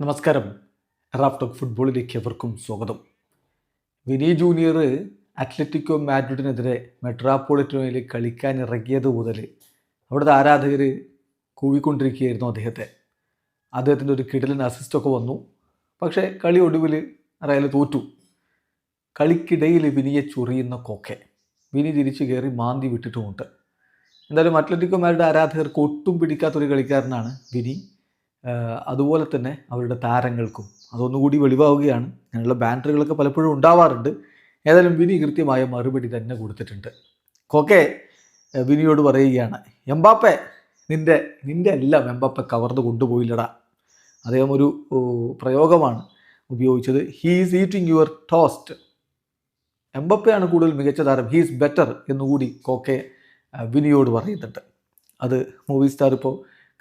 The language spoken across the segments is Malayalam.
നമസ്കാരം. റാഫ്റ്റോക്ക് ഫുട്ബോളിലേക്ക് എവർക്കും സ്വാഗതം. വിനി ജൂനിയർ അത്ലറ്റിക്കോ മാഡ്രിഡിനെതിരെ മെട്രാപ്പോളിറ്റോയിൽ കളിക്കാൻ ഇറങ്ങിയത് മുതൽ അവിടുത്തെ ആരാധകർ കൂവിക്കൊണ്ടിരിക്കുകയായിരുന്നു അദ്ദേഹത്തെ. അദ്ദേഹത്തിന്റെ ഒരു കിടലൻ അസിസ്റ്റൊക്കെ വന്നു. പക്ഷേ കളി ഒടുവിൽ റയൽ തോറ്റു. കളിക്കിടയിൽ വിനിയെ ചൊറിയുന്ന കൊക്കെ. വിനി തിരിച്ചു കയറി മാന്തി വിട്ടിട്ടുമുണ്ട്. എന്തായാലും അത്ലറ്റിക്കോ മാഡ്രിഡ് ആരാധകർക്ക് ഒട്ടും പിടിക്കാത്തൊരു കളിക്കാരനാണ് വിനി. അതുപോലെ തന്നെ അവരുടെ താരങ്ങൾക്കും അതൊന്നുകൂടി വെളിവാവുകയാണ്. അങ്ങനെയുള്ള ബാൻഡറുകളൊക്കെ പലപ്പോഴും ഉണ്ടാവാറുണ്ട്. ഏതായാലും വിനി കൃത്യമായ മറുപടി തന്നെ കൊടുത്തിട്ടുണ്ട്. കൊക്കെ വിനിയോട് പറയുകയാണ് എംബാപ്പെ നിന്റെ നിന്റെ എല്ലാം എംബാപ്പെ കവർന്ന് കൊണ്ടുപോയില്ലടാ. അദ്ദേഹം ഒരു പ്രയോഗമാണ് ഉപയോഗിച്ചത്. ഹീസ് ഈറ്റിംഗ് യുവർ ടോസ്റ്റ് എംബപ്പയാണ് കൂടുതൽ മികച്ച താരം. ഹീസ് ബെറ്റർ എന്നുകൂടി കോക്കെ വിനിയോട് പറയുന്നുണ്ട്. അത് മൂവി സ്റ്റാർ ഇപ്പോൾ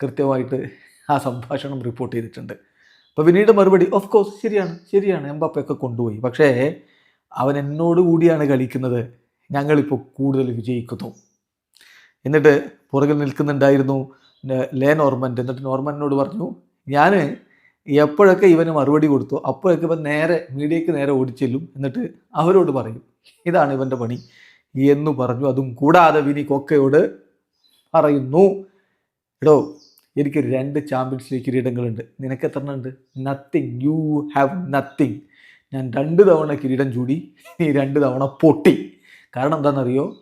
കൃത്യമായിട്ട് ആ സംഭാഷണം റിപ്പോർട്ട് ചെയ്തിട്ടുണ്ട്. അപ്പോൾ പിന്നീട് മറുപടി ഓഫ് കോഴ്സ് ശരിയാണ് ശരിയാണ് എംബാപ്പയൊക്കെ കൊണ്ടുപോയി. പക്ഷേ അവൻ എന്നോട് കൂടിയാണ് കളിക്കുന്നത്. ഞങ്ങളിപ്പോൾ കൂടുതൽ വിജയിക്കുന്നു. എന്നിട്ട് പുറകിൽ നിൽക്കുന്നുണ്ടായിരുന്നു ലേ നോർമന്റ്. എന്നിട്ട് നോർമനോട് പറഞ്ഞു ഞാൻ എപ്പോഴൊക്കെ ഇവന് മറുപടി കൊടുത്തു അപ്പോഴൊക്കെ ഇവൻ നേരെ മീഡിയയ്ക്ക് നേരെ ഓടിച്ചെല്ലും. എന്നിട്ട് അവരോട് പറയും ഇതാണ് ഇവന്റെ പണി. എന്ന് പറഞ്ഞു. അതും കൂടാതെ വിനി കൊക്കയോട് പറയുന്നു എടോ എനിക്ക് രണ്ട് ചാമ്പ്യൻസ് ലീഗ് കിരീടങ്ങളുണ്ട്. നിനക്ക് എത്ര ഉണ്ട് നത്തിങ് യു ഹാവ് നത്തിങ് ഞാൻ രണ്ട് തവണ കിരീടം ചൂടി നീ രണ്ട് തവണ പൊട്ടി. കാരണം എന്താണെന്നറിയോ?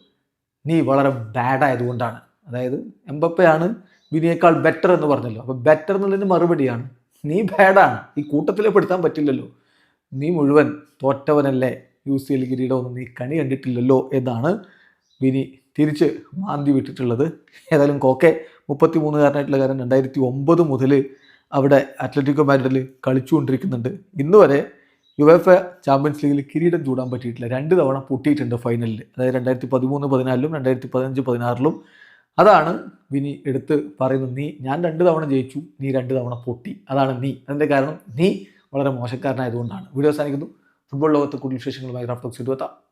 നീ വളരെ ബാഡ് ആയതുകൊണ്ടാണ്. അതായത് എംബപ്പയാണ് വിനിയേക്കാൾ ബെറ്റർ എന്ന് പറഞ്ഞല്ലോ. അപ്പോൾ ബെറ്റർ എന്നുള്ളതിന് മറുപടിയാണ്. നീ ബാഡാണ് ഈ കൂട്ടത്തിലെ പെടുത്താൻ പറ്റില്ലല്ലോ. നീ മുഴുവൻ തോറ്റവനല്ലേ. യു സി എൽ കിരീടമൊന്നും നീ കണി കണ്ടിട്ടില്ലല്ലോ എന്നാണ് വിനി തിരിച്ച് മാന്തി വിട്ടിട്ടുള്ളത്. ഏതായാലും കോക്കെ മുപ്പത്തി മൂന്നുകാരനായിട്ടുള്ള കാരൻ രണ്ടായിരത്തി ഒമ്പത് മുതൽ അവിടെ അത്ലറ്റിക്കോ മാഡ്രിഡിൽ കളിച്ചുകൊണ്ടിരിക്കുന്നുണ്ട്. ഇന്ന് വരെ യു എഫ് ചാമ്പ്യൻസ് ലീഗിൽ കിരീടം ചൂടാൻ പറ്റിയിട്ടില്ല. രണ്ട് തവണ പൊട്ടിയിട്ടുണ്ട് ഫൈനലിൽ അതായത് രണ്ടായിരത്തി പതിമൂന്ന് പതിനാലിലും രണ്ടായിരത്തി പതിനഞ്ച് പതിനാറിലും. അതാണ് വിനി എടുത്ത് പറയുന്നത്. നീ ഞാൻ രണ്ട് തവണ ജയിച്ചു നീ രണ്ട് തവണ പൊട്ടി. അതാണ് നീ. അതിന്റെ കാരണം നീ വളരെ മോശക്കാരനായതുകൊണ്ടാണ്. വീഡിയോ അവസാനിക്കുന്നു. ഫുട്ബോൾ ലോകത്ത് കൂടുതൽ വിശേഷങ്ങളുമായി റാഫ്റ്റോക്സ് ഇരുപത്താം